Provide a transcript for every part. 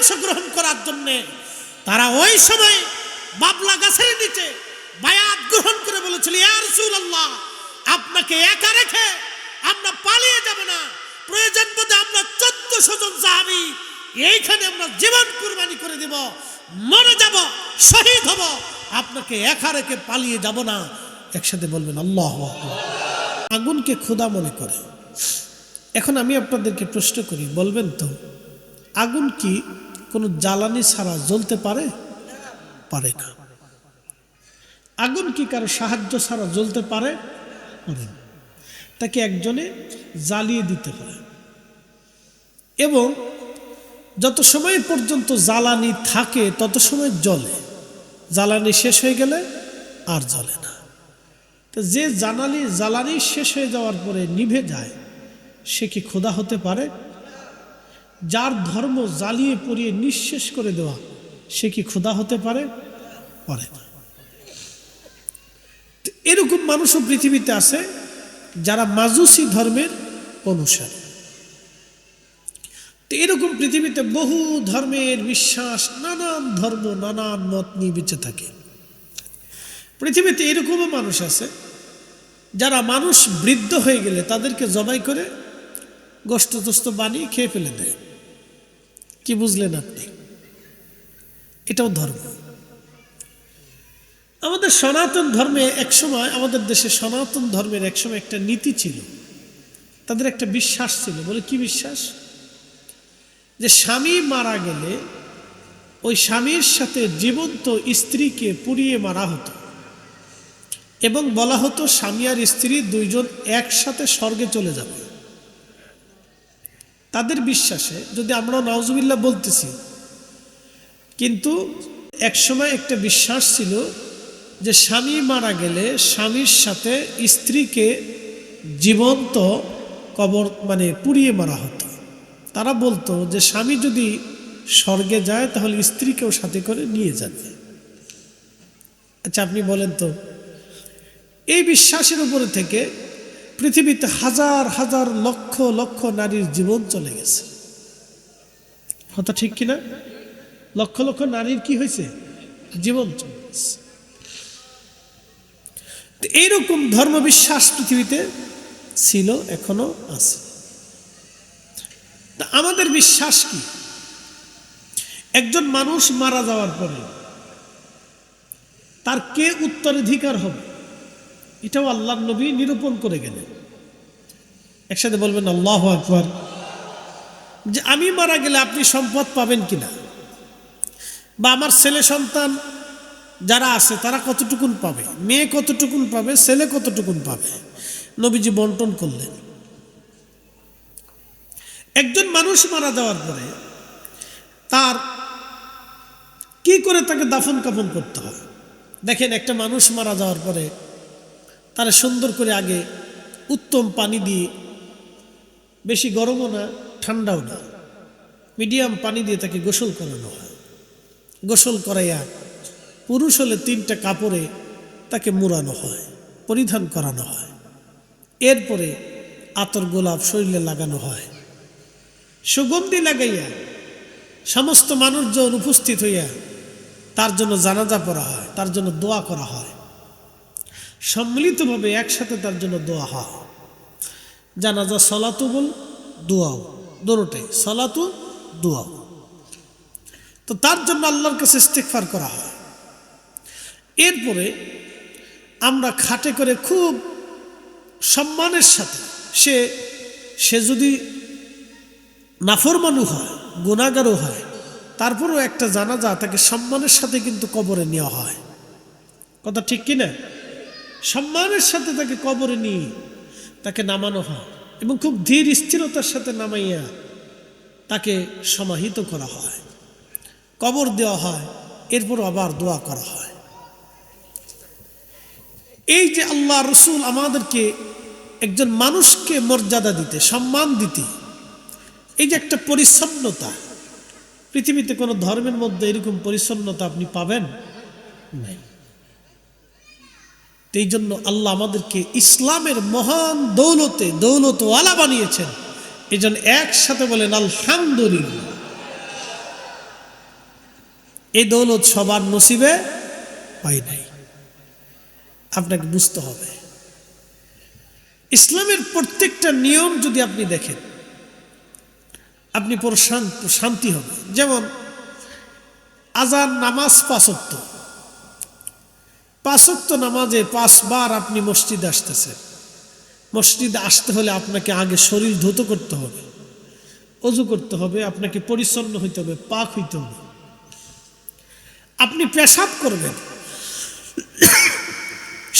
অংশগ্রহণ করার জন্যে তারা ওই সময় বাবলা গাছের নিচে বায়াত গ্রহণ করে বলেছিল আপনাকে একা রেখে আমরা পালিয়ে যাব না। প্রয়োজন বোধে আমরা চোদ্দশো জন সাহাবি এইখানে আমরা জীবন কুরবানি করে দেব, মরে যাব, শহীদ হব। আপনাকে একা রেখে পালিয়ে যাব না। একসাথে বলবেন, আল্লাহ আগুনকে খোদা মনে করে। এখন আমি আপনাদেরকে প্রশ্ন করি, বলবেন তো, আগুন কি কোনো জ্বালানি ছাড়া জ্বলতে পারে? পারে না। আগুন কি কারও সাহায্য ছাড়া জ্বলতে পারে। তাকে একজনে জ্বালিয়ে দিতে পারে। এবং যত সময় পর্যন্ত জ্বালানি থাকে, তত সময় জ্বলে। জ্বালানি শেষ হয়ে গেলে আর জ্বলে না। তো যে জানালি জ্বালানি শেষ হয়ে যাওয়ার পরে নিভে যায়, সে কি খোদা হতে পারে? যার ধর্ম জ্বালিয়ে পুড়িয়ে নিঃশেষ করে দেওয়া, সে কি খোদা হতে পারে? পারে না। এরকম মানুষও পৃথিবীতে আছে যারা মাজুসি ধর্মের অনুসারী। তো এরকম পৃথিবীতে বহু ধর্মের বিশ্বাস, নানান ধর্ম, নানান মত নিয়ে বেঁচে থাকে। পৃথিবীতে এরকমও মানুষ আছে যারা মানুষ বৃদ্ধ হয়ে গেলে তাদেরকে জবাই করে গোস্ত তোস্ত বানিয়ে খেয়ে ফেলে দেয়। কি বুঝলেন আপনি? এটাও ধর্ম। আমাদের সনাতন ধর্মে একসময় আমাদের দেশে সনাতন ধর্মের একসময় একটা নীতি ছিল। তাদের একটা বিশ্বাস ছিল। বলে কি বিশ্বাস? যে স্বামী মারা গেলে ওই স্বামীর সাথে জীবন্ত স্ত্রীকে পুড়িয়ে মারা হতো এবং বলা হতো স্বামী আর স্ত্রী দুইজন একসাথে স্বর্গে চলে যাবে। তাদের বিশ্বাসে, যদি আমরা নওজুবিল্লাহ বলতেছি, কিন্তু একসময় একটা বিশ্বাস ছিল যে স্বামী মারা গেলে স্বামীর সাথে স্ত্রীকে জীবন্ত কবর মানে পুড়িয়ে মারা হতো। তারা বলতো যে স্বামী যদি স্বর্গে যায়, তাহলে স্ত্রীকেও সাথে করে নিয়ে যাবে। আচ্ছা আপনি বলেন তো, এই বিশ্বাসের উপরে থেকে পৃথিবীতে হাজার হাজার লক্ষ লক্ষ নারীর জীবন চলে গেছে। কথা ঠিক কিনা? লক্ষ লক্ষ নারীর কি হয়েছে? জীবন চলে গেছে। এইরকম ধর্মবিশ্বাস পৃথিবীতে ছিল, এখনও আছে। আমাদের বিশ্বাস কি? একজন মানুষ মারা যাওয়ার পরে তার কে উত্তরাধিকার হবে? এটাও আল্লাহ নবী নিরূপণ করে গেলেন। একসাথে বলবেন, আল্লাহ আকবর। যে আমি মারা গেলে আপনি সম্পদ পাবেন কিনা? বা আমার ছেলে সন্তান যারা আছে, তারা কতটুকুন পাবে? মেয়ে কতটুকুন পাবে? ছেলে কতটুকুন পাবে? নবীজি বন্টন করলেন। একজন মানুষ মারা যাওয়ার পরে তার কি করে তাকে দাফন কাফন করতে হয়? দেখেন, একটা মানুষ মারা যাওয়ার পরে তারা সুন্দর করে আগে উত্তম পানি দিয়ে, বেশি গরমও না, ঠান্ডাও না। মিডিয়াম পানি দিয়ে তাকে গোসল করানো হয়। গোসল করাইয়া পুরুষ হলে তিনটা কাপড়ে তাকে মুড়ানো হয়, পরিধান করানো হয়। এরপরে আতর গোলাপ শরীরে লাগানো হয়। সুগন্ধি লাগাইয়া সমস্ত মানুষজন উপস্থিত হইয়া তার জন্য জানাজা পড়া হয়, তার জন্য দোয়া করা হয়। সম্মিলিতভাবে একসাথে তার জন্য দোয়া হয়। জানাজা সলাতু বল দোয়াও দোনোটাই সলাতু দোয়াও। তো তার জন্য আল্লাহর কাছে ইস্তেকফার করা হয়। এরপরে আমরা খাটে করে খুব সম্মানের সাথে, সে সে যদি নাফরমানু হয় গুণাগারও হয়, তারপরেও একটা জানাজা তাকে সম্মানের সাথে কিন্তু কবরে নেওয়া হয়। কথা ঠিক কিনা? সম্মানের সাথে তাকে কবরে নিয়ে তাকে নামানো হয় এবং খুব ধীর স্থিরতার সাথে নামাইয়া তাকে সমাহিত করা হয়। কবর দেওয়া হয়, এরপর আবার দোয়া করা হয়। এই যে আল্লাহ রসুল আমাদেরকে একজন মানুষকে মর্যাদা দিতে, সম্মান দিতে, এই যে একটা পরিচ্ছন্নতা, পৃথিবীতে কোনো ধর্মের মধ্যে এরকম পরিচ্ছন্নতা আপনি পাবেন? নাই। এই জন্য আল্লাহ আমাদেরকে ইসলামের মহান দৌলতে দৌলতওয়ালা বানিয়েছেন। এই জন্য একসাথে বলেন, আলহামদুলিল্লাহ। এই দৌলত সবার নসিবে হয় নাই। আপনাকে বুঝতে হবে, ইসলামের প্রত্যেকটা নিয়ম যদি আপনি দেখেন, আপনি পুরো শান্তি হবে যেমন আজান নামাজ পাঁচক্ত পাঁচক্ত নামাজে পাঁচবার আপনি মসজিদে আসতেছেন। মসজিদে আসতে হলে আপনাকে আগে শরীর ধুত করতে হবে, অজু করতে হবে, আপনাকে পরিচ্ছন্ন হইতে হবে, পাক হইতে হবে। আপনি পেশাব করবেন।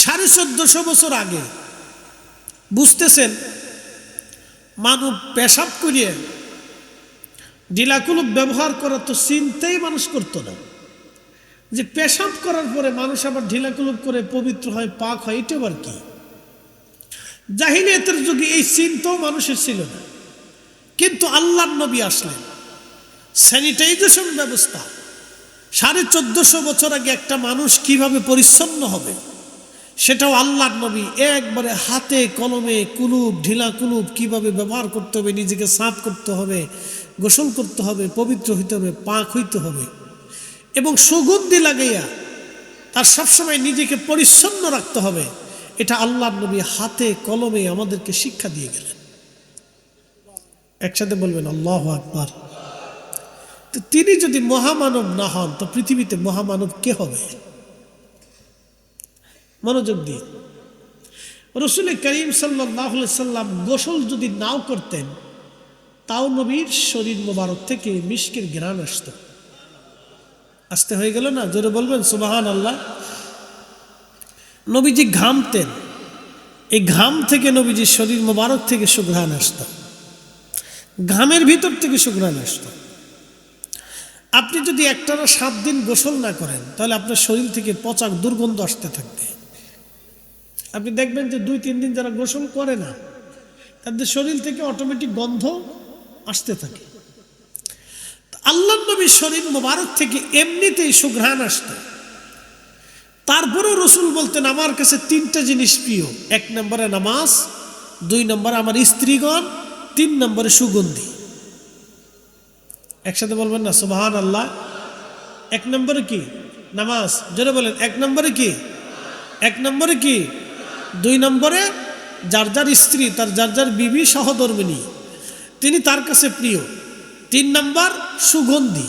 সাড়ে চোদ্দশো বছর আগে বুঝতেছেন, মানব পেশাব করিয়ে ডিলাকুলুপ ব্যবহার করা তো চিন্তাই মানুষ করতো না। যে পেশাব করার পরে মানুষ আবার ঢিলাকুলুপ করে পবিত্র হয়, পাক হয় এটা আবার কি? জাহিলিয়াতের যুগে এই চিন্তাও মানুষের ছিল না। কিন্তু আল্লাহ নবী আসলেন। স্যানিটাইজেশন ব্যবস্থা। সাড়ে চোদ্দশো বছর আগে একটা মানুষ কীভাবে পরিচ্ছন্ন হবে, সেটাও আল্লাহর নবী একবারে হাতে, কলমে, কুলুপ ঢিলা কুলুপ কীভাবে ব্যবহার করতে হবে, নিজেকে সাফ করতে হবে, গোসল করতে হবে, পবিত্র হইতে হবে, পাক হইতে হবে। এবং সুগন্ধি লাগাইয়া তার সবসময় নিজেকে পরিচ্ছন্ন রাখতে হবে। এটা আল্লাহ নবী হাতে, কলমে আমাদেরকে শিক্ষা দিয়ে গেলেন। একসাথে বলবেন, আল্লাহ আকবার। তো তিনি যদি মহামানব না হন, তো পৃথিবীতে মহামানব কে হবে? মনোযোগ দিয়ে। রসুল করিম সাল্লাম গোসল যদি নাও করতেন, তাও নবীর শরীর মোবারক থেকে মিষ্কের ঘ্রাণ আসত। আসতে হয়ে গেল না? জোরে বলবেন সুবাহান আল্লাহ নবীজি ঘামতেন। এই ঘাম থেকে নবীজির শরীর মোবারক থেকে সুঘ্রাণ আসত। ঘামের ভিতর থেকে সুঘ্রাণ আসত। আপনি যদি একটানা সাত দিন গোসল না করেন, তাহলে আপনার শরীর থেকে পচা দুর্গন্ধ আসতে থাকবে। আপনি দেখবেন যে দুই, তিন দিন যারা গোসল করে না, তাদের শরীর থেকে অটোমেটিক গন্ধ আসতে থাকে। আল্লাহ নবীর শরীর মোবারক থেকে এমনিতেই সুঘ্রাণ আসত। তারপরেও রসুল বলতেন, আমার কাছে তিনটা জিনিস প্রিয়। এক নম্বরে নামাজ, দুই নম্বরে আমার স্ত্রীগণ, তিন নম্বরে সুগন্ধি। একসাথে বলবেন না? সুবাহান আল্লাহ এক নম্বরে কি? নামাজ। জোরে বলেন, এক নম্বরে কি? এক নম্বরে কি? দুই নম্বরে যার যার স্ত্রী, তার যার যার বিবি সহধর্মিনী, তিনি তার কাছে প্রিয়। তিন নম্বর সুগন্ধি।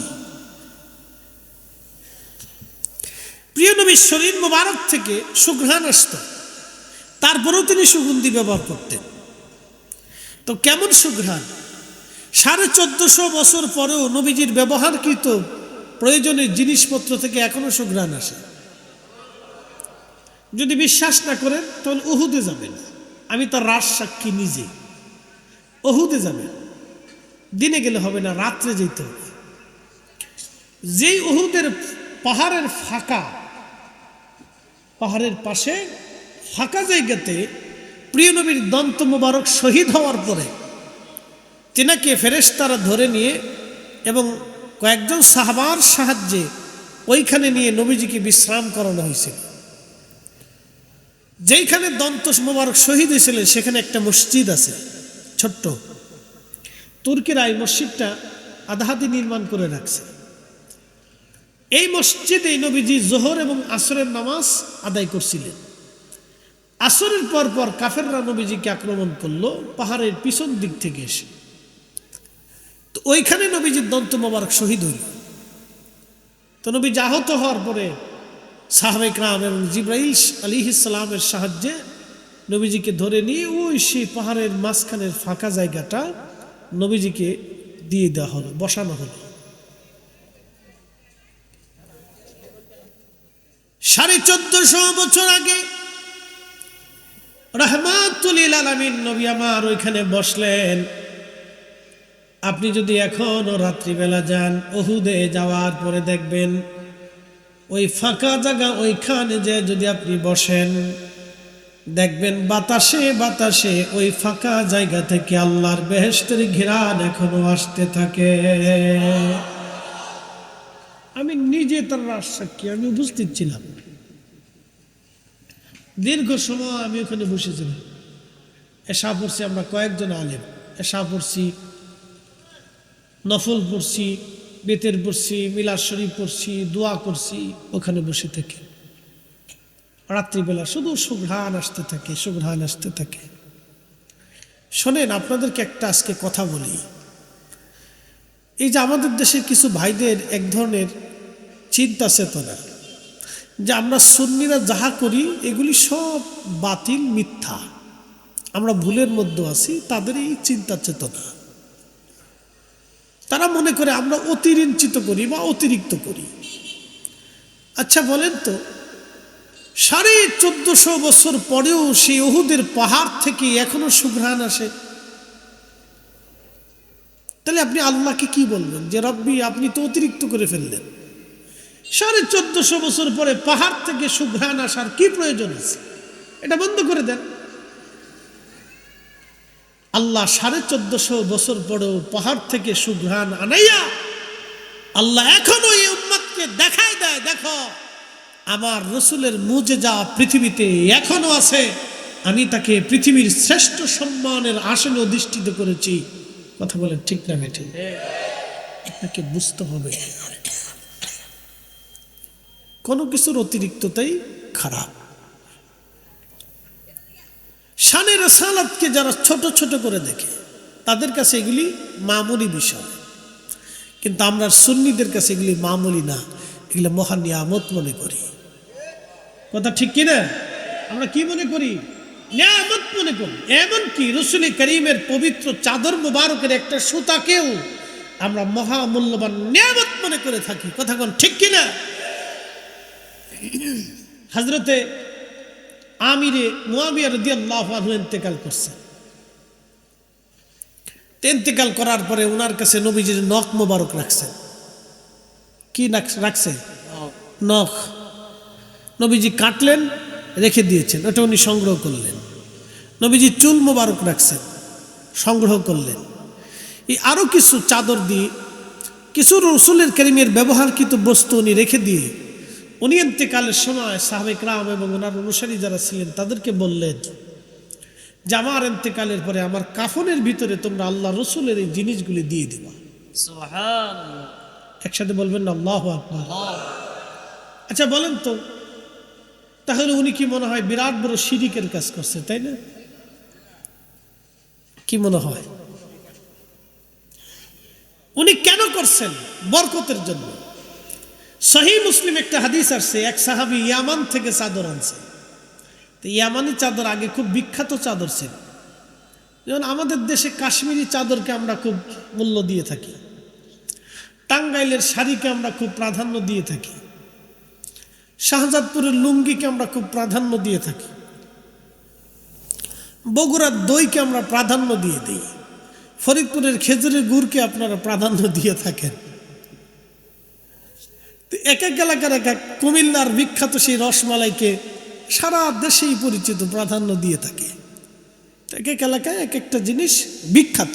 প্রিয় নবীর শরীর মোবারক থেকে সুঘ্রাণ আসত তারপরেও তিনি সুগন্ধি ব্যবহার করতেন। তো কেমন সুঘ্রাণ? সাড়ে চোদ্দশো বছর পরেও নবীজির ব্যবহারকৃত প্রয়োজনীয় জিনিসপত্র থেকে এখনও সুঘ্রাণ আসে। যদি বিশ্বাস না করেন, তাহলে উহুদে যাবেন। আমি তার রাস সাক্ষী নিজে। অহুদে যাবেন। দিনে গেলে হবে না, রাত্রে যেতে হবে। যেই অহুদের পাহাড়ের ফাঁকা, পাহাড়ের পাশে ফাঁকা জায়গাতে প্রিয় নবীর দন্ত মোবারক শহীদ হওয়ার পরে তিনাকে ফেরেশতারা ধরে নিয়ে এবং কয়েকজন সাহাবার সাহায্যে ওইখানে নিয়ে নবীজিকে বিশ্রাম করানো হয়েছিল। যেইখানে দন্ত মোবারক শহীদ হয়েছিলেন সেখানে একটা মসজিদ আছে, ছোট্ট। তুর্কিরা এই মসজিদটা আধাহাতি নির্মাণ করে রাখছে। এই মসজিদে নবীজি জোহর এবং আসরের নামাজ আদায় করছিলেন। আসরের পর পর কাফেররা নবীজিকে আক্রমণ করল, পাহাড়ের পিছন দিক থেকে এসে। তো ওইখানে নবীজির দন্ত মোবারক শহীদ হইল তো নবীজি আহত হওয়ার পরে সাহাবেক রাম এবং জিব্রাইল আলী ইসলামের সাহায্যে নবীজিকে ধরে নিয়ে ওই সেই পাহাড়ের মাঝখানের ফাঁকা জায়গাটা নবীজিকে দিয়ে দেওয়া হলো, বসানো হলো। সাড়ে চোদ্দশো বছর আগে রহমাতুলিল আলমিন নবী আমার ওইখানে বসলেন। আপনি যদি এখনও রাত্রিবেলা যান ওহুদে যাওয়ার পরে দেখবেন ওই ফাঁকা জায়গা ওইখানে যে যদি আপনি বসেন দেখবেন বাতাসে বাতাসে ওই ফাঁকা জায়গা থেকে আল্লাহর বেহেস্তের ঘিরান এখনও আসতে থাকে। আমি নিজে তার রাস সাক্ষী আমি উপস্থিত ছিলাম। দীর্ঘ সময় আমি ওখানে বসেছিলাম। এসা পড়ছি আমরা কয়েকজন আলেম। এসা পড়ছি, নফল পড়ছি, বেতের পড়ছি, মিলাদ শরীফ পড়ছি, দোয়া করছি, ওখানে বসে থেকে। রাত্রিবেলা শুধু সুঘ্রাণ আসতে থাকে, সুঘ্রাণ আসতে থাকে। শোনেন, আপনাদেরকে একটা আজকে কথা বলি। এই যে আমাদের দেশের কিছু ভাইদের এক ধরনের চিন্তা চেতনা, যে আমরা সুন্নিরা যাহা করি, এগুলি সব বাতিল, মিথ্যা। আমরা ভুলের মধ্যে আছি, তাদের এই চিন্তা চেতনা। তারা মনে করে আমরা অতিরিঞ্চিত করি বা অতিরিক্ত করি। আচ্ছা বলেন তো সাড়ে চোদ্দশো বছর পরেও সেই ওহুদের পাহাড় থেকে এখনও সুঘ্রাণ আসে। তাহলে আপনি আল্লাহকে কি বলবেন? যে রব্বি, আপনি তো অতিরিক্ত করে ফেললেন। সাড়ে চোদ্দশো বছর পরে পাহাড় থেকে সুঘ্রাণ আসার কি প্রয়োজন আছে? এটা বন্ধ করে দেন। আল্লাহ সাড়ে চোদ্দশো বছর পরেও পাহাড় থেকে সুঘ্রাণ আনাইয়া আল্লাহ এখনও এই উম্মতকে দেখায় দেয়, দেখো। আমার রসুলের মুজে যা পৃথিবীতে এখনও আছে, আমি তাকে পৃথিবীর শ্রেষ্ঠ সম্মানের আসনে অধিষ্ঠিত করেছি। কথা বলেন ঠিক না বেঠে আপনাকে বুঝতে হবে। কোনো কিছুর অতিরিক্ততাই খারাপ। শানের রসালাতকে যারা ছোট ছোট করে দেখে, তাদের কাছে এগুলি মামুলি বিষয়। কিন্তু আমরা সুন্নিদের কাছে এগুলি মামুলি না, এগুলো মহান নিয়ামত মনে করি। কথা ঠিক কিনা? আমরা কি মনে করি? নিয়ামত মনে করি। এমনকি রসুল করিমের পবিত্র চাদর মুবারকের একটা সুতাকেও আমরা মহামূল্যবান নিয়ামত মনে করে থাকি। কথা কোন ঠিক কিনা? হাজরতে আমিরে মুয়াবিয়া রাদিয়াল্লাহু ইন্তেকাল করছেন তো ইন্তেকাল করার পরে ওনার কাছে নবীজির নখ মোবারক রাখছেন কি রাখছে? নখ। নবীজি কাটলেন রেখে দিয়েছেন। ওটা উনি সংগ্রহ করলেন। নবীজি চুল মোবারক রাখছেন সংগ্রহ করলেন। এই আরও কিছু চাদর দিয়ে কিছু রসুলের করিমের ব্যবহারকৃত বস্তু উনি রেখে দিয়ে উনি এতেকালের সময় সাহাবেক রাম এবং ওনার অনুসারী যারা ছিলেন তাদেরকে বললেন যে আমার এতেকালের পরে আমার কাফনের ভিতরে তোমরা আল্লাহ রসুলের এই জিনিসগুলি দিয়ে দিবা। একসাথে বলবেন না আল্লাহ আচ্ছা বলেন তো তাহলে উনি কি মনে হয় বিরাট বড় শিরিকের কাজ করছে, তাই না? কি মনে হয়? উনি কেন করছেন বরকতের জন্য? সহি মুসলিম একটা হাদিস আসছে, এক সাহাবি ইয়ামান থেকে চাদর আনছে। তো ইয়ামানি চাদর আগে খুব বিখ্যাত চাদর ছিল। যেমন আমাদের দেশে কাশ্মীরি চাদরকে আমরা খুব মূল্য দিয়ে থাকি। টাঙ্গাইলের শাড়িকে আমরা খুব প্রাধান্য দিয়ে থাকি। শাহজাদপুরের লুঙ্গিকে আমরা খুব প্রাধান্য দিয়ে থাকি। বগুড়ার দইকে আমরা প্রাধান্য দিয়ে দিই। ফরিদপুরের খেজুরের গুড়কে আপনারা প্রাধান্য দিয়ে থাকেন। এক এক এলাকার এক এক কুমিল্লার বিখ্যাত সেই রসমালাইকে সারা দেশেই পরিচিত, প্রাধান্য দিয়ে থাকে। এক এক এলাকায় এক একটা জিনিস বিখ্যাত।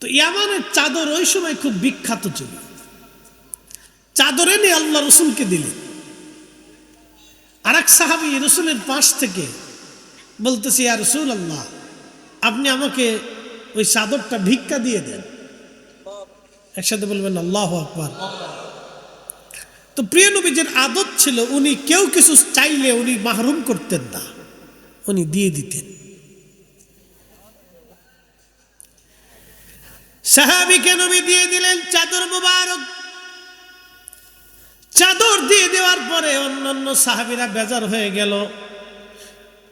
তো ইয়ামানের চাদর ওই সময় খুব বিখ্যাত ছিল। চাদর এনে আল্লাহ রসুলকে দিলেন আর এক সাহাবি রসুলের পাশ থেকে বলতেছি আর রসুল আল্লাহ আপনি আমাকে ওই চাদরটা ভিক্ষা দিয়ে দেন। একসাথে বলবেন, আল্লাহ আকবার। তো প্রিয় নবীজের আদত ছিল, উনি কেউ কিছু চাইলে উনি মাহরুম করতেন না, উনি দিয়ে দিতেন। সাহাবিকে নবী দিয়ে দিলেন, চাদর মুবারক। চাদর দিয়ে দেওয়ার পরে অন্যান্য সাহাবিরা বেজার হয়ে গেল।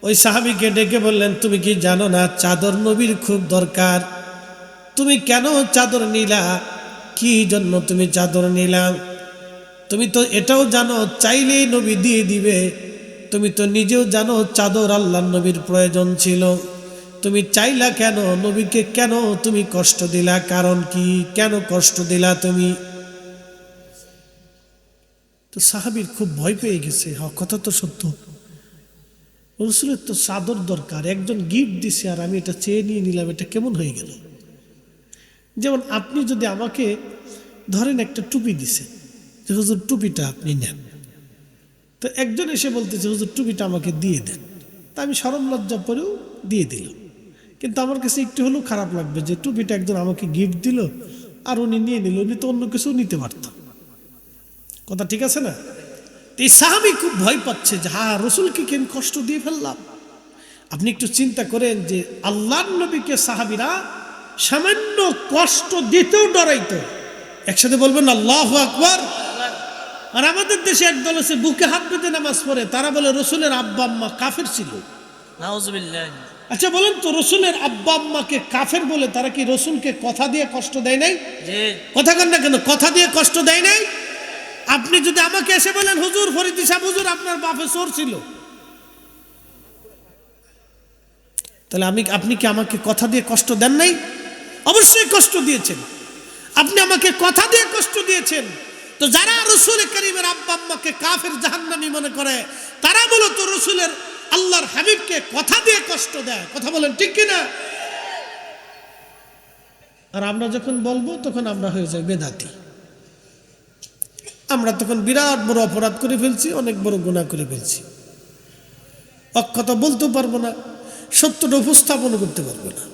ওই সাহাবিকে ডেকে বললেন, তুমি কি জানো না, চাদর নবীর খুব দরকার। তুমি কেন চাদর নিলা? কি জন্য তুমি চাদর নিলা? তুমি তো এটাও জানো, চাইলেই নবী দিয়ে দিবে। তুমি তো নিজেও জানো, চাদর আল্লাহ নবীর প্রয়োজন ছিল। তুমি চাইলা কেন? নবীকে কেন তুমি কষ্ট দিলা? কারণ কি? কেন কষ্ট দিলা তুমি? তো সাহাবির খুব ভয় পেয়ে গেছে। হ কথা তো সত্য। রসুলের তো চাদর দরকার, একজন গিফট দিছে আর আমি এটা চেয়ে নিয়ে নিলাম, এটা কেমন হয়ে গেল? যেমন আপনি যদি আমাকে ধরেন একটা টুপি দিছে যে, হুজুর, টুপিটা আপনি নেন। তো একজন এসে বলতেছে, হুজুর, টুপিটা আমাকে দিয়ে দেন। তা আমি সরম লজ্জা পরেও দিয়ে দিলাম। কিন্তু আমার কাছে একটু হলেও খারাপ লাগবে যে, টুপিটা একজন আমাকে গিফট দিল আর উনি নিয়ে নিল, উনি তো অন্য কিছু নিতে পারত। কথা ঠিক আছে না? এই সাহাবি খুব ভয় পাচ্ছে যে হ্যাঁ রসুলকে কেন কষ্ট দিয়ে ফেললাম? আপনি একটু চিন্তা করেন যে আল্লাহ নবীকে সাহাবিরা সামান্য কষ্ট দিতেও ডরাইতো। একসাথে বলবেন আল্লাহ আকবর। আর আমাদের দেশে একদল আছে বুকে হাত পেতে নামাজ পড়ে তারা বলে রসুলের আব্বা আম্মা কাফের ছিল। আচ্ছা বলেন তো রসুলের আব্বা আম্মাকে কাফের বলে তারা কি রসুলকে কথা দিয়ে কষ্ট দেয় নাই? কথা কেন না কেন কথা দিয়ে কষ্ট দেয় নাই? আপনি যদি আমাকে এসে বলেন, হুজুর, ফরিদি সাহেব, হুজুর, আপনার বাপে চোর ছিল। তাহলে আমি, আপনি কি আমাকে কথা দিয়ে কষ্ট দেন নাই? অবশ্যই কষ্ট দিয়েছেন। আপনি আমাকে কথা দিয়ে কষ্ট দিয়েছেন। তো যারা রসুল করিমের আব্বা আম্মাকে কাফের জাহান্নামি মনে করে, তারা মূলত রসুলের আল্লাহর হাবিবকে কথা দিয়ে কষ্ট দেয়। কথা বলেন ঠিক কিনা? আর আমরা যখন বলব, তখন আমরা হয়ে যাই বেদাতি। আমরা তখন বিরাট বড় অপরাধ করে ফেলছি, অনেক বড় গুণা করে ফেলছি। অক্ষতা বলতেও পারব না, সত্যটা উপস্থাপন করতে পারব না।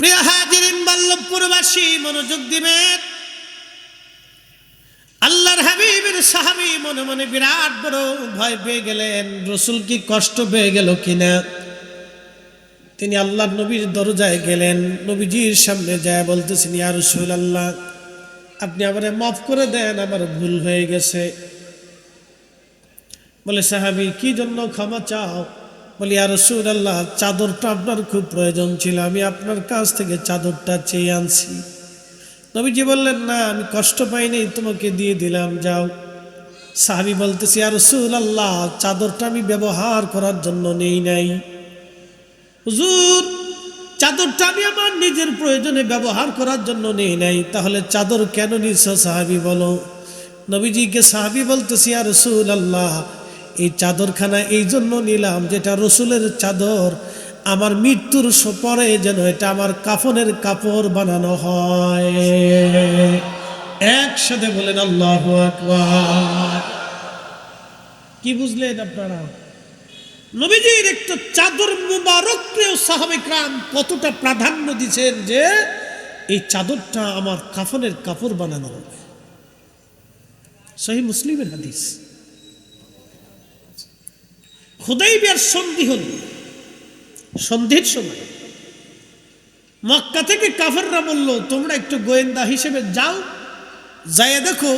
প্রিয় হাজিরিন বল্লভপুরবাসী মনোযোগ দিবেন। আল্লাহর হাবিবের সাহাবি মনে মনে বিরাট বড় ভয় পেয়ে গেলেন, রসুল কি কষ্ট পেয়ে গেল কিনা? তিনি আল্লাহর নবীর দরজায় গেলেন। নবীজির সামনে যায় বলতেছেন, ইয়া রসুল আল্লাহ আপনি আমারে মাফ করে দেন, আমার ভুল হয়ে গেছে। বলে, সাহাবি, কি জন্য ক্ষমা চাও? বলি আর রসুল আল্লাহ চাদরটা আপনার খুব প্রয়োজন ছিল, আমি আপনার কাছ থেকে চাদরটা চেয়ে আনছি। নবীজি বললেন, না, আমি কষ্ট পাইনি, তোমাকে দিয়ে দিলাম, যাও। সাহাবি বলতেছি আর রসুল আল্লাহ চাদরটা আমি ব্যবহার করার জন্য নেই নাই। হুজুর, চাদরটা আমি আমার নিজের প্রয়োজনে ব্যবহার করার জন্য নেই নাই, তাহলে চাদর কেন নিছ সাহাবি বলো? নবীজিকে সাহাবি বলতেছি আর রসুল আল্লাহ এই চাদরখানা এই জন্য নিলাম যেটা রসুলের চাদর, আমার মৃত্যুর পরে যেন এটা আমার কাফনের কাপড় বানানো হয়। একসাথে বলেন, আল্লাহ কি বুঝলেন আপনারা? নবীজির একটা চাদর মুবারক প্রিয় সাহাবিকরাম কতটা প্রাধান্য দিচ্ছেন যে এই চাদরটা আমার কাফনের কাপড় বানানো হবে। সহি মুসলিমের হাদিস। হুদাইবিয়ার সন্ধি হল, সন্ধির সময় মক্কা থেকে কাফেররা বলল, তোমরা একটু গোয়েন্দা হিসেবে যাও, যাইয়া দেখো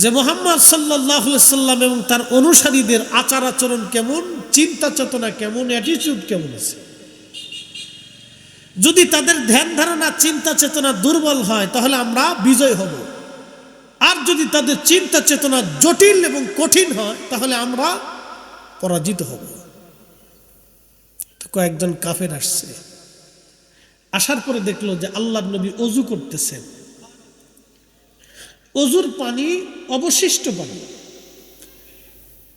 যে মোহাম্মদ সাল্লাহ সাল্লাম এবং তার অনুসারীদের আচার আচরণ কেমন? চিন্তা চেতনা কেমন অ্যাটিটিউড কেমন আছে? যদি তাদের ধ্যান ধারণা, চিন্তা চেতনা দুর্বল হয়, তাহলে আমরা বিজয় হব। আর যদি তাদের চিন্তা চেতনা জটিল এবং কঠিন হয়, তাহলে আমরা পরাজিত হব। কয়েকজন কাফের আসছে। আসার পরে দেখল যে আল্লাহ নবী অজু করতেছেন। অজুর পানি অবশিষ্ট পানি।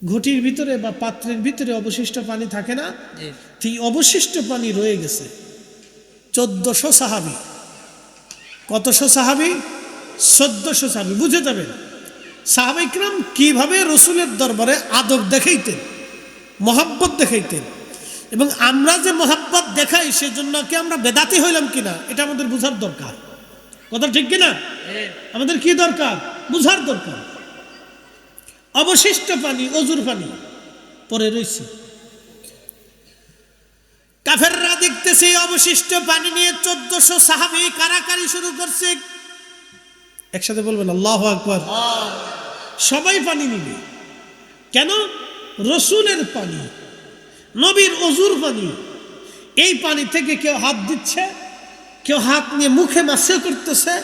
ঘটির ভিতরে বা পাত্রের ভিতরে অবশিষ্ট পানি থাকে না? সেই অবশিষ্ট পানি রয়ে গেছে। চোদ্দশো সাহাবি। কতশো সাহাবি? চোদ্দশো সাহাবি। বুঝে যাবেন। সাহাবিকরাম কীভাবে রসুলের দরবারে আদব দেখাইতেন মহাব্বত দেখাইতেন? এবং আমরা যে মহাব্বত দেখাই সেজন্য কি আমরা বেদাতি হইলাম কিনা? এটা আমাদের বোঝার দরকার। কথা ঠিক কিনা? আমাদের কি দরকার? বুঝার দরকার। অবশিষ্ট পানি, অজুর পানি পরে রয়েছে। কাফেররা দেখতেছে অবশিষ্ট পানি নিয়ে চোদ্দশো সাহাবি কারাকারি শুরু করছে। একসাথে বলবেন, আল্লাহ আকবর। সবাই পানি নিবে। কেন? রসুলের পানি, নবীর অজুর পানি। এই পানি থেকে কেউ হাত দিচ্ছে, কেউ হাত নিয়ে মুখে মাসে করতেছে,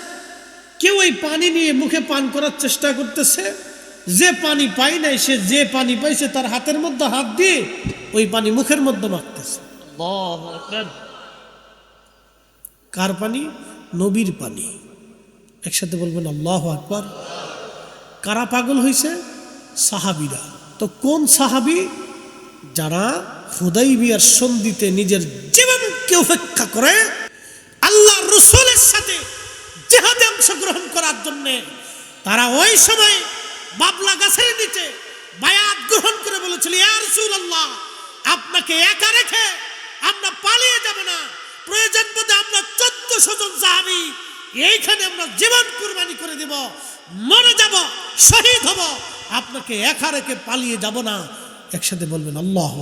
কেউ এই পানি নিয়ে মুখে পান করার চেষ্টা করতেছে। যে পানি পাই নাই সে যে পানি পাইছে তার হাতের মধ্যে হাত দিয়ে ওই পানি মুখের মধ্যে মাখতেছে। কার পানি? নবীর পানি। একসাথে বলবেন আল্লাহ আকবার। কারা পাগল হয়েছে সাহাবিরা। তো কোন সাহাবি? যারা হুদাই বিয়ার সন্ধিতে নিজের জীবন জীবনকে উপেক্ষা করে? আল্লাহ রসুলের সাথে জেহাদে অংশগ্রহণ করার জন্যে। তারা ওই সময় বাবলা গাছের নিচে বায়াত গ্রহণ করে বলেছিল রাসূলুল্লাহ, আপনাকে একা রেখে আমরা পালিয়ে যাব না। প্রয়োজন বোধ চোদ্দশো জন সাহাবি এইখানে আমরা জীবন কুরবানি করে দেব। মরে যাব, শহীদ হব। আপনাকে একা রেখে পালিয়ে যাব না। একসাথে বলবেন, আল্লাহ।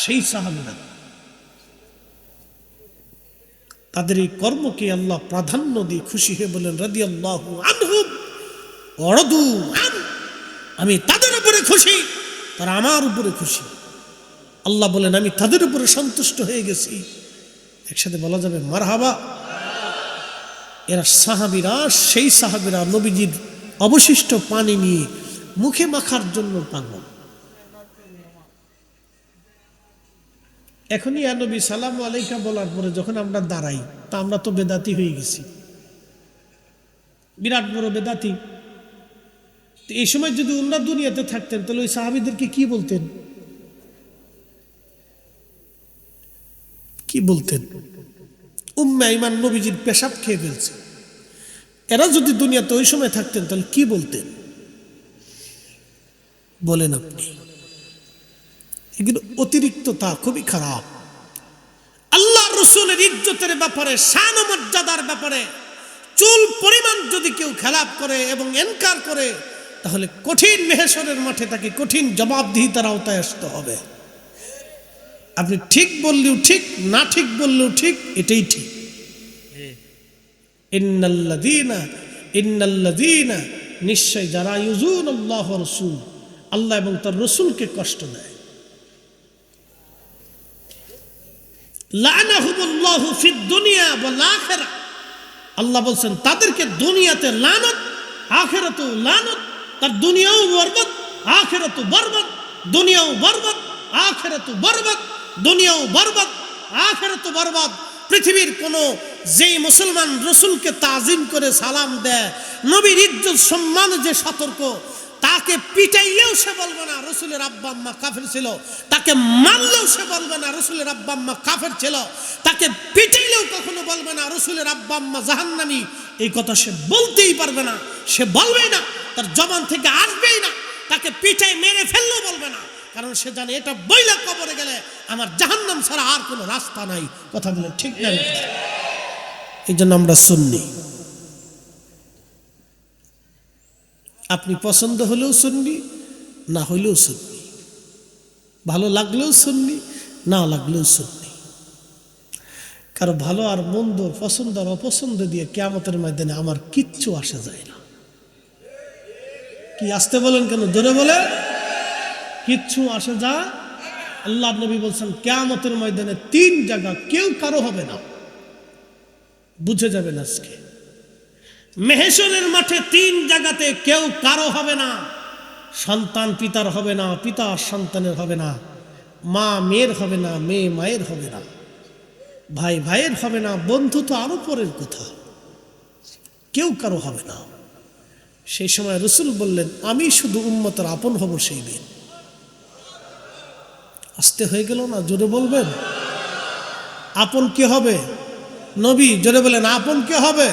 সেই সাহাবিরা তাদের এই কর্মকে আল্লাহ প্রাধান্য দিয়ে খুশি হয়ে বলেন রাদি আল্লাহ আনহুম। অরদু আমি তাদের উপরে খুশি, তারা আমার উপরে খুশি। আল্লাহ বলেন, আমি তাদের উপরে সন্তুষ্ট হয়ে গেছি। একসাথে বলা যাবে, মারহাবা। এরা সাহাবিরা, সেই সাহাবিরা নবীজির অবশিষ্ট পানি নিয়ে মুখে মাখার জন্য পাগল। এখনই ইয়া নবী, সালাম আলাইকা বলার পরে যখন আমরা দাঁড়াই, তা আমরা তো বেদাতি হয়ে গেছি। বিরাট বড় বেদাতি। এই সময় যদি অন্য দুনিয়াতে থাকতেন, তাহলে ওই সাহাবিদেরকে কি বলতেন? কি বলতেন? উম্মা নবীজির পেশাব খেয়ে ফেলছে। এরা যদি দুনিয়াতে ওই সময় থাকতেন, তাহলে কি বলতেন? বলেন আপনি। এগুলো অতিরিক্ততা খুবই খারাপ। আল্লাহ রসুলের ইজ্জতের ব্যাপারে ও মর্যাদার ব্যাপারে, চুল পরিমাণ যদি কেউ খেলাপ করে এবং এনকার করে তাহলে কঠিন মেহেশ্বরের মাঠে তাকে কঠিন জবাবদিহিতার আওতায় আসতে হবে। আপনি ঠিক বললেও ঠিক, না ঠিক বললেও ঠিক, এটাই ঠিক। ইন্নাল্লাযীনা ইন্নাল্লাযীনা, নিশ্চয় যারা ইউজুন আল্লাহ রসুল, আল্লাহ এবং তার রসুলকে কষ্ট দেয়। আল্লাহ বলছেন, তাদেরকে দুনিয়াতে লানত, আখেরাতেও লানত তার দুনিয়াও বরবাদ, আখেরাতও বরবাদ, দুনিয়াও বরবাদ, আখেরাতও বরবাদ, দুনিয়াও বরবাদ, আখেরাতও বরবাদ। পৃথিবীর কোন যেই মুসলমান রসুলকে তাজিম করে সালাম দেয়, নবীর ইজ্জত, সম্মান, যে সতর্ক, তাকে পিটাইলেও সে বলবে না রসুলের আব্বা আম্মা কাফের ছিল। তাকে মারলেও সে বলবে না রসুলের আব্বা আম্মা কাফের ছিল। তাকে পিটাইলেও কখনো বলবে না রসুলের আব্বা আম্মা জাহান্নামি। এই কথা সে বলতেই পারবে না, সে বলবেই না। তার জবান থেকে আসবেই না। তাকে পিটাই মেরে ফেললেও বলবে না। কারণ সে জানে এটা বইলা কবরে গেলে আমার জাহান্নাম ছাড়া আর কোনো রাস্তা নাই। কথা বলে ঠিক না? এই জন্য আমরা শুননি আপনি পছন্দ হলেও শুনবি না হইলেও শুনবি ভালো লাগলেও শুনবি না লাগলেও শুনবি কারও ভালো আর মন্দ, পছন্দ আর অপছন্দ দিয়ে কেয়ামতের ময়দানে আমার কিচ্ছু আসা যায় না। কি আসতে বলেন কেন? জোরে বলে কিচ্ছু আসে যা। আল্লাহ নবী বলছেন, কেয়ামতের ময়দানে তিন জায়গা কেউ কারও হবে না। বুঝে যাবেন আজকে। মেহেশ্বরের মাঠে তিন জায়গাতে কেউ কারও হবে না। সন্তান পিতার হবে না, পিতা সন্তানের হবে না। মা মেয়ের হবে না, মেয়ে মায়ের হবে না। ভাই ভাইয়ের হবে না, বন্ধু তো আরও পরের কথা। কেউ কারও হবে না। সেই সময় রসুল বললেন, আমি শুধু উন্মতের আপন হব সেই দিন। আসতে হয়ে গেল না? জোরে বলবেন? আপন কে হবে? নবী, জোরে বলেন, আপন কে হবে?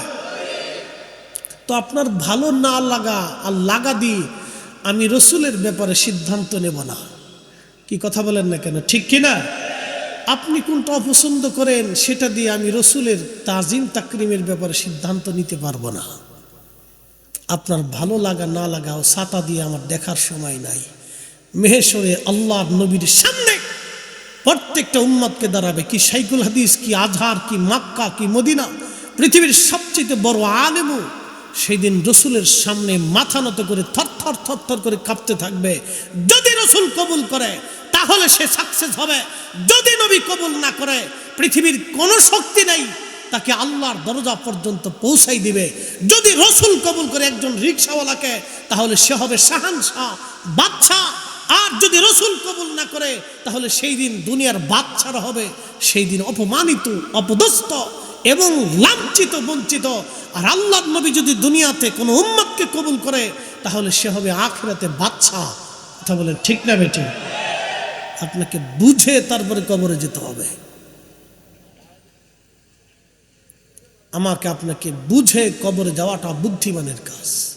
তো আপনার ভালো না লাগা আর লাগা দিয়ে আমি রসুলের ব্যাপারে সিদ্ধান্ত নেব না। কি কথা বলেন না কেন? ঠিক কিনা আপনি কোনটা অপছন্দ করেন, সেটা দিয়ে আমি রসুলের তাজিম তাকরিমের ব্যাপারে সিদ্ধান্ত নিতে পারব না। আপনার ভালো লাগা না লাগাও, ছাতা দিয়ে আমার দেখার সময় নাই। মেহেশ্বরে আল্লাহ নবীর সামনে প্রত্যেকটা উম্মতকে দাঁড়াবে। কি সাইকুল হাদিস, কি আজহার, কি মাক্কা, কি মদিনা? পৃথিবীর সবচেয়ে বড় আলেমু সেই দিন রসুলের সামনে মাথা নত করে থরথর থরথর করে কাঁপতে থাকবে। যদি রসুল কবুল করে, তাহলে সে সাকসেস হবে। যদি নবী কবুল না করে, পৃথিবীর কোনো শক্তি নাই। তাকে আল্লাহর দরজা পর্যন্ত পৌঁছাই দিবে। যদি রসুল কবুল করে একজন রিক্সাওয়ালাকে, তাহলে সে হবে শাহানশাহ বাচ্চা আর যদি রসুল কবুল না করে, তাহলে সেই দিন দুনিয়ার বাচ্চারা হবে। সেই দিন অপমানিত, অপদস্থ এবং লাঞ্ছিত, বঞ্চিত। আর আল্লাহ নবী যদি দুনিয়াতে কোনো উম্মতকে কবুল করে, তাহলে সে হবে আখরাতে বাচ্চা কথা বলে ঠিক না বেটি? আপনাকে বুঝে তারপরে কবরে যেতে হবে। আমাকে আপনাকে বুঝে কবরে যাওয়াটা বুদ্ধিমানের কাজ।